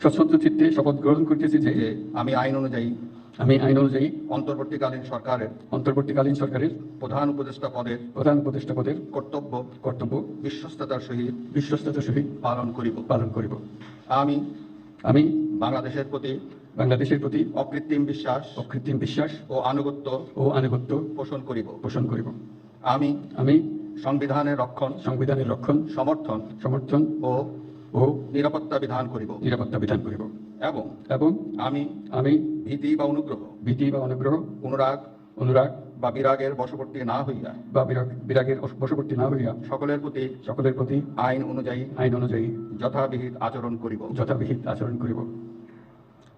সশ্রদ্ধ চিত্তে শপথ গ্রহণ করতেছি যে আমি আইন অনুযায়ী আমি আইন অনুযায়ী অন্তর্বর্তীকালীন সরকারের অন্তর্বর্তীকালীন সরকারের প্রধান উপদেষ্টা পদের প্রধান উপদেষ্টা পদের কর্তব্য কর্তব্য বিশ্বস্ততার সহিত বিশ্বস্ততার সহিত পালন করিব। পালন করিব। আমি আমি বাংলাদেশের প্রতি বাংলাদেশের প্রতি অকৃত্রিম বিশ্বাস অকৃত্রিম বিশ্বাস ও আনুগত্য ও আনুগত্য পোষণ করিব। পোষণ করিব। আমি আমি সংবিধানের রক্ষণ সংবিধানের রক্ষণ সমর্থন সমর্থন ও নিরাপত্তা বিধান করিব। নিরাপত্তা বিধান করিব। এবং এবং আমি আমি ভীতি বা অনুগ্রহ ভীতি বা অনুগ্রহ অনুরাগ অনুরাগ বা বিরাগের বশবর্তী না হইয়া বা বিরাগ বিরাগের বশবর্তী না হইয়া সকলের প্রতি সকলের প্রতি আইন অনুযায়ী আইন অনুযায়ী যথাবিহিত আচরণ করিব। যথাবিহিত আচরণ করিব।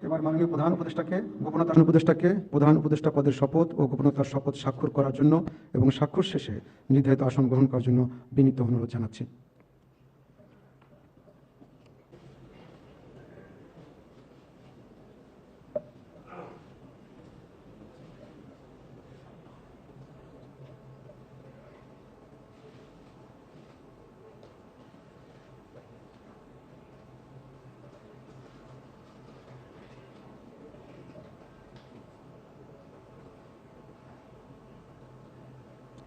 এবার মাননীয় প্রধান উপদেষ্টাকে গোপনতার উপদেষ্টাকে প্রধান উপদেষ্টা পদের শপথ ও গোপনতার শপথ স্বাক্ষর করার জন্য এবং স্বাক্ষর শেষে নির্ধারিত আসন গ্রহণ করার জন্য বিনীত অনুরোধ জানাচ্ছি।